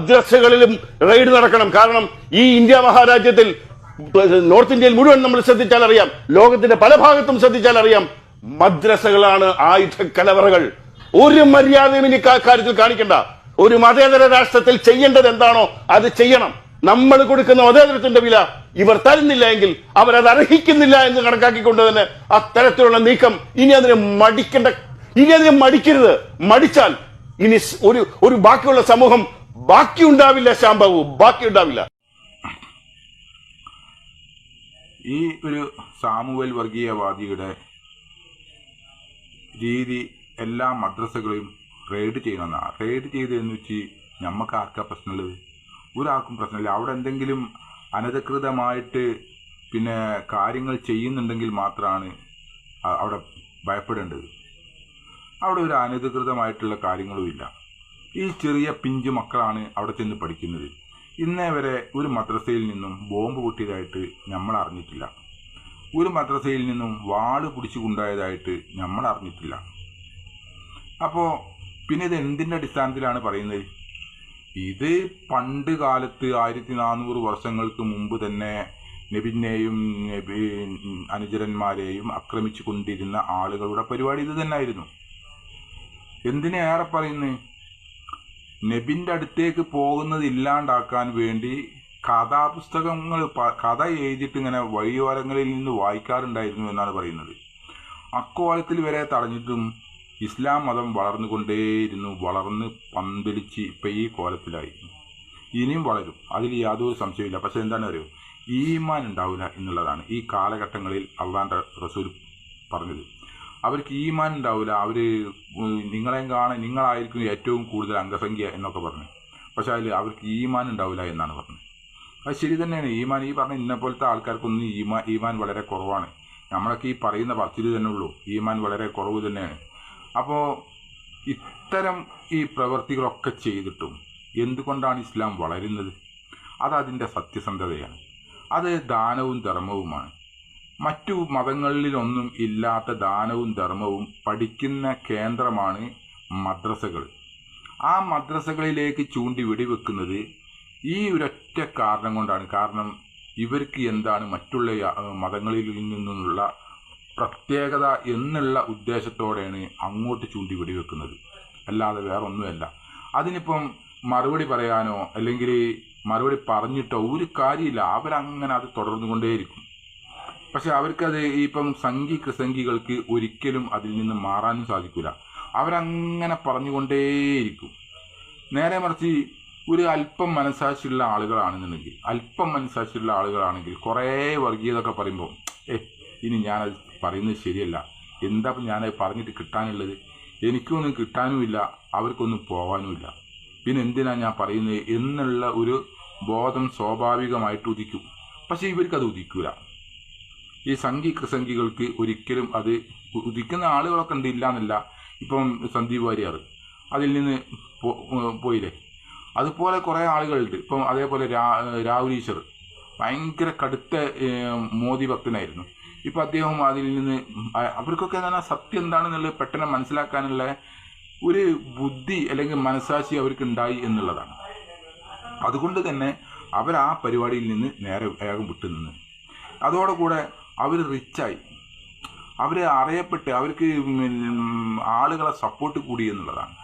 മദ്രസകളിലും raid നടക്കണം. കാരണം ഈ ഇന്ത്യ മഹാരാജ്യത്തിൽ നോർത്ത് ഇന്ത്യയിൽ മുഴുവൻ നമ്മൾ ശ്രദ്ധിച്ചാൽ അറിയാം. ലോകത്തിന്റെ പല ഭാഗത്തും ശ്രദ്ധിച്ചാൽ അറിയാം. മദ്രസകളാണ് ആയുധ കലവറകൾ. ഒരു മര്യാദയും ഇനി കാര്യത്തിൽ കാണിക്കണ്ട. ഒരു മതേതര രാഷ്ട്രത്തിൽ ചെയ്യേണ്ടത് എന്താണോ അത് ചെയ്യണം. നമ്മൾ കൊടുക്കുന്ന മതേതരത്തിന്റെ വില ഇവർ തരുന്നില്ല എങ്കിൽ അവരത് അർഹിക്കുന്നില്ല എന്ന് കണക്കാക്കിക്കൊണ്ട് തന്നെ അത്തരത്തിലുള്ള നീക്കം ഇനി അതിനെ മടിക്കേണ്ട ഇനി അതിനെ മടിക്കരുത്. മടിച്ചാൽ ഇനി ഒരു ഒരു ബാക്കിയുള്ള സമൂഹം ബാക്കി ഉണ്ടാവില്ല ശാംബാബു ബാക്കി ഉണ്ടാവില്ല ഈ ഒരു സാമുവൽ വർഗീയവാദിയുടെ രീതി എല്ലാ മദ്രസകളെയും റെയ്ഡ് ചെയ്യണമെന്നാണ് റെയ്ഡ് ചെയ്തതെന്ന് വെച്ച് നമുക്ക് ആർക്കാ പ്രശ്നമുള്ളത്? ഒരാൾക്കും പ്രശ്നമില്ല. അവിടെ എന്തെങ്കിലും അനധികൃതമായിട്ട് പിന്നെ കാര്യങ്ങൾ ചെയ്യുന്നുണ്ടെങ്കിൽ മാത്രമാണ് അവിടെ ഭയപ്പെടേണ്ടത്. അവിടെ ഒരു അനധികൃതമായിട്ടുള്ള കാര്യങ്ങളുമില്ല ഈ ചെറിയ പിഞ്ചു മക്കളാണ് അവിടെ ചെന്ന് പഠിക്കുന്നത്. ഇന്നേ വരെ ഒരു മദ്രസയിൽ നിന്നും ബോംബ് പൊട്ടിയതായിട്ട് നമ്മൾ അറിഞ്ഞിട്ടില്ല. ഒരു മദ്രസയിൽ നിന്നും വാൾ പിടിച്ചുകൊണ്ടായതായിട്ട് നമ്മൾ അറിഞ്ഞിട്ടില്ല. അപ്പോൾ പിന്നെ ഇത് എന്തിന്റെ അടിസ്ഥാനത്തിലാണ് പറയുന്നത്? ഇത് പണ്ട് കാലത്ത് ആയിരത്തി നാനൂറ് വർഷങ്ങൾക്ക് മുമ്പ് തന്നെ നബിനെയും നബി അനുചരന്മാരെയും ആക്രമിച്ചു കൊണ്ടിരുന്ന ആളുകളുടെ പരിപാടി ഇത് തന്നെയായിരുന്നു. എന്തിനേറെ പറയുന്നത്? നബിന്റെ അടുത്തേക്ക് പോകുന്നത് ഇല്ലാണ്ടാക്കാൻ വേണ്ടി കഥാപുസ്തകങ്ങൾ കഥ എഴുതിയിട്ട് ഇങ്ങനെ വഴിയോരങ്ങളിൽ നിന്ന് വായിക്കാറുണ്ടായിരുന്നു എന്നാണ് പറയുന്നത്. അക്കോലത്തിൽ വരെ തടഞ്ഞിട്ടും ഇസ്ലാം മതം വളർന്നുകൊണ്ടേയിരുന്നു വളർന്ന് പന്തലിച്ച് ഇപ്പം ഈ കോലത്തിലായി. ഇനിയും വളരും. അതിൽ യാതൊരു സംശയമില്ല പക്ഷെ എന്താണ് അറിയോ ഈമാൻ ഉണ്ടാവില്ല എന്നുള്ളതാണ് ഈ കാലഘട്ടങ്ങളിൽ അള്ളാന്റെ റസൂൽ പറഞ്ഞത്. അവർക്ക് ഈമാൻ ഉണ്ടാവില്ല അവർ നിങ്ങളെയും കാണാൻ നിങ്ങളായിരിക്കും ഏറ്റവും കൂടുതൽ അംഗസംഖ്യ എന്നൊക്കെ പറഞ്ഞു. പക്ഷെ അതിൽ അവർക്ക് ഈമാൻ ഉണ്ടാവില്ല എന്നാണ് പറഞ്ഞത് അത് ശരി തന്നെയാണ്. ഈമാൻ ഈ പറഞ്ഞ ഇന്ന പോലത്തെ ആൾക്കാർക്കൊന്നും ഈമാൻ ഈമാൻ വളരെ കുറവാണ്. നമ്മളൊക്കെ ഈ പറയുന്ന പറച്ചിൽ തന്നെ ഉള്ളൂ. ഈമാൻ വളരെ കുറവ് തന്നെയാണ്. അപ്പോൾ ഇത്തരം ഈ പ്രവൃത്തികളൊക്കെ ചെയ്തിട്ടും എന്തുകൊണ്ടാണ് ഇസ്ലാം വളരുന്നത്? അത് അതിന്റെ സത്യസന്ധതയാണ്. അത് ദാനവും ധർമ്മവുമാണ്. മറ്റു മതങ്ങളിലൊന്നും ഇല്ലാത്ത ദാനവും ധർമ്മവും പഠിക്കുന്ന കേന്ദ്രമാണ് മദ്രസകൾ ആ മദ്രസകളിലേക്ക് ചൂണ്ടി വെടിവെക്കുന്നത് ഈ ഒരൊറ്റ കാരണം കൊണ്ടാണ്. കാരണം ഇവർക്ക് എന്താണ് മറ്റുള്ള മതങ്ങളിൽ നിന്നുള്ള പ്രത്യേകത എന്നുള്ള ഉദ്ദേശത്തോടെയാണ് അങ്ങോട്ട് ചൂണ്ടി വെടിവെക്കുന്നത്. അല്ലാതെ വേറൊന്നുമല്ല. അതിനിപ്പം മറുപടി പറയാനോ അല്ലെങ്കിൽ മറുപടി പറഞ്ഞിട്ടോ ഒരു കാര്യമില്ല. അവരങ്ങനെ അത് തുടർന്നുകൊണ്ടേയിരിക്കും. പക്ഷെ അവർക്കത് ഇപ്പം സംഘി കൃസംഗികൾക്ക് ഒരിക്കലും അതിൽ നിന്ന് മാറാനും സാധിക്കില്ല അവരങ്ങനെ പറഞ്ഞുകൊണ്ടേയിരിക്കും. നേരെ മറിച്ച് ഒരു അല്പം മനസാക്ഷിയുള്ള ആളുകളാണെന്നുണ്ടെങ്കിൽ അല്പം മനസാക്ഷിയുള്ള ആളുകളാണെങ്കിൽ കുറേ വർഗീയതൊക്കെ പറയുമ്പോൾ ഏ ഇനി ഞാനത് പറയുന്നത് ശരിയല്ല. എന്താ ഞാനത് പറഞ്ഞിട്ട് കിട്ടാനുള്ളത്? എനിക്കൊന്നും കിട്ടാനുമില്ല അവർക്കൊന്നും പോകാനുമില്ല പിന്നെ എന്തിനാ ഞാൻ പറയുന്നത്? എന്നുള്ള ഒരു ബോധം സ്വാഭാവികമായിട്ട് ഉദിക്കും. പക്ഷെ ഇവർക്കത് ഉദിക്കൂല. ഈ സംഘി കൃസംഖികൾക്ക് ഒരിക്കലും അത് ഉദിക്കുന്ന ആളുകളൊക്കെ ഉണ്ട് ഇല്ല എന്നല്ല ഇപ്പം സന്ദീപ് വാര്യർ. അതിൽ നിന്ന് പോയില്ലേ? അതുപോലെ കുറേ ആളുകളുണ്ട്. ഇപ്പം അതേപോലെ രാ രാഹുൽ ഈശ്വർ. ഭയങ്കര കടുത്ത മോദി ഭക്തനായിരുന്നു. ഇപ്പം അദ്ദേഹം അതിൽ നിന്ന് അവർക്കൊക്കെ അവർക്കൊക്കെ എന്താണ് സത്യം എന്താണെന്നുള്ളത് പെട്ടെന്ന് മനസ്സിലാക്കാനുള്ള ഒരു ബുദ്ധി അല്ലെങ്കിൽ മനസാക്ഷി അവർക്ക് ഉണ്ടായി എന്നുള്ളതാണ്. അതുകൊണ്ട് തന്നെ അവർ ആ പരിപാടിയിൽ നിന്ന് നേരെ വേഗം വിട്ടുനിന്ന്. അതോടുകൂടെ അവർ റിച്ചായി. അവർ അറിയപ്പെട്ട് അവർക്ക് ആളുകളെ സപ്പോർട്ട് കൂടി എന്നുള്ളതാണ്.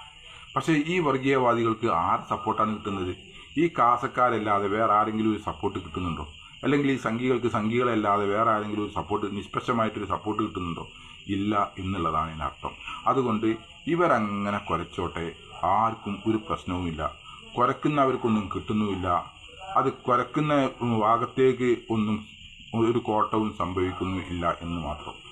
പക്ഷേ ഈ വർഗീയവാദികൾക്ക് ആര് സപ്പോർട്ടാണ് കിട്ടുന്നത്? ഈ കാസക്കാരല്ലാതെ വേറെ ആരെങ്കിലും ഒരു സപ്പോർട്ട് കിട്ടുന്നുണ്ടോ? അല്ലെങ്കിൽ ഈ സംഘികൾക്ക് സംഘികളല്ലാതെ വേറെ ആരെങ്കിലും ഒരു സപ്പോർട്ട് നിഷ്പക്ഷമായിട്ടൊരു സപ്പോർട്ട് കിട്ടുന്നുണ്ടോ? ഇല്ല എന്നുള്ളതാണ് ഇതിന്റെ അർത്ഥം. അതുകൊണ്ട് ഇവരങ്ങനെ കുരച്ചോട്ടെ ആർക്കും ഒരു പ്രശ്നവുമില്ല. കുരക്കുന്നവർക്കൊന്നും കിട്ടുന്നുമില്ല. അത് കുരക്കുന്ന ഭാഗത്തേക്ക് ഒന്നും ഒരു കോട്ടവും സംഭവിക്കുന്നു ഇല്ല എന്ന് മാത്രം.